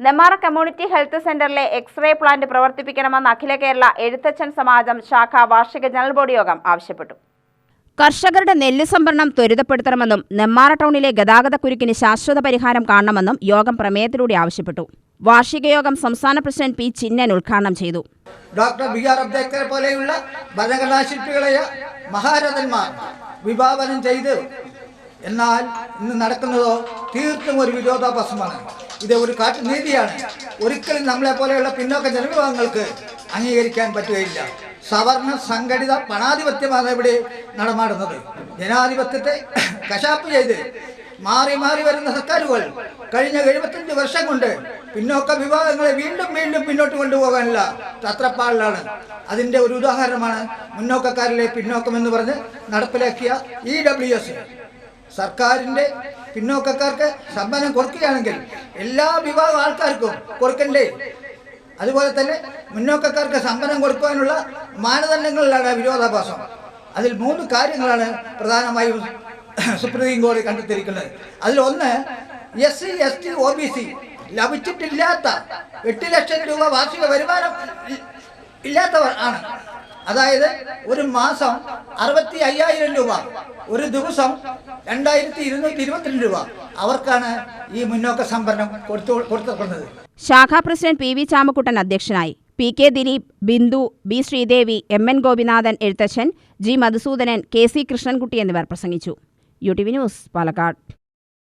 Nemmara community health സെന്ററിലെ x-ray plant പ്രവർത്തിപ്പിക്കണമെന്ന് അഖില കേരള എഴുത്തച്ഛൻ സമാജം ശാഖ വാർഷിക ജനറൽ ബോഡി യോഗം ആവശ്യപ്പെട്ടു. കർഷകരുടെ നെല്ല് സംഭരണം ത്വരിതപ്പെടുത്തണമെന്നും നെമ്മാറ ടൗണിലെ ഗതാഗതക്കുരുക്കിന് ശാശ്വത പരിഹാരം കാണണമെന്നും യോഗം പ്രമേയത്തിലൂടെ ആവശ്യപ്പെട്ടു. വാർഷിക യോഗം സംസ്ഥാന പ്രസിഡന്റ് പി ചിന്നൻ ഉദ്ഘാടനം ചെയ്തു. ഡോക്ടർ ബി ആർ അംബേദ്കർ പോലെയുള്ള ഭരണഘടനാശില്പികളായ മഹാരഥന്മാർ വിഭാവനം ചെയ്ത് എന്നാൽ ഇന്ന് നടക്കുന്നതോ തീർത്തും ഒരു വിരോധാഭാസമാണ്. ഇത് ഒരു കാട്ടുനീതിയാണ് ഒരിക്കലും നമ്മളെ പോലെയുള്ള പിന്നോക്ക ജനവിഭാഗങ്ങൾക്ക് അംഗീകരിക്കാൻ പറ്റുകയില്ല. സവർണ സംഘടിത പണാധിപത്യമാണ് ഇവിടെ നടമാടുന്നത്. ജനാധിപത്യത്തെ കശാപ്പ് ചെയ്ത് മാറി മാറി വരുന്ന സർക്കാരുകൾ കഴിഞ്ഞ എഴുപത്തഞ്ച് വർഷം കൊണ്ട് പിന്നോക്ക വിഭാഗങ്ങളെ വീണ്ടും വീണ്ടും പിന്നോട്ട് കൊണ്ടുപോകാനുള്ള തത്രപ്പാടിലാണ് അതിന്റെ ഒരു ഉദാഹരണമാണ് മുന്നോക്കക്കാരിലെ പിന്നോക്കം എന്ന് പറഞ്ഞ് നടപ്പിലാക്കിയ ഇ ഡബ്ല്യു എസ്. സർക്കാരിന്റെ പിന്നോക്കക്കാർക്ക് സമ്മാനം കൊടുക്കുകയാണെങ്കിൽ എല്ലാ വിഭാഗം ആൾക്കാർക്കും കൊടുക്കണ്ടേ? അതുപോലെ തന്നെ മുന്നോക്കക്കാർക്ക് സമ്പന്നം കൊടുക്കുവാനുള്ള മാനദണ്ഡങ്ങളിലാണ് വിരോധാഭാസം. അതിൽ മൂന്ന് കാര്യങ്ങളാണ് പ്രധാനമായും സുപ്രീം കോടതി കണ്ടെത്തിയിരിക്കുന്നത്. അതിലൊന്ന് S C S T O B C ലഭിച്ചിട്ടില്ലാത്ത എട്ട് ലക്ഷം രൂപ വാർഷിക വരുമാനം ഇല്ലാത്തവർ ആണ്. അതായത് ഒരു മാസം അറുപത്തി അയ്യായിരം രൂപ ഒരു ദിവസം രണ്ടായിരത്തി ഇരുന്നൂറ്റി ഇരുപത്തിരണ്ട് രൂപ അവർക്കാണ് ഈ മുന്നോക്ക സംഭരണം കൊടുത്തു കൊടുത്തിരിക്കുന്നത് ശാഖാ പ്രസിഡന്റ് പി വി ചാമക്കുട്ടൻ അധ്യക്ഷനായി. P K Dileep Bindu B Sreedevi M N Gopinathan Ezhuthachan G Madhusoodanan K C Krishnankutty എന്നിവർ പ്രസംഗിച്ചു. U T V news Palakkad.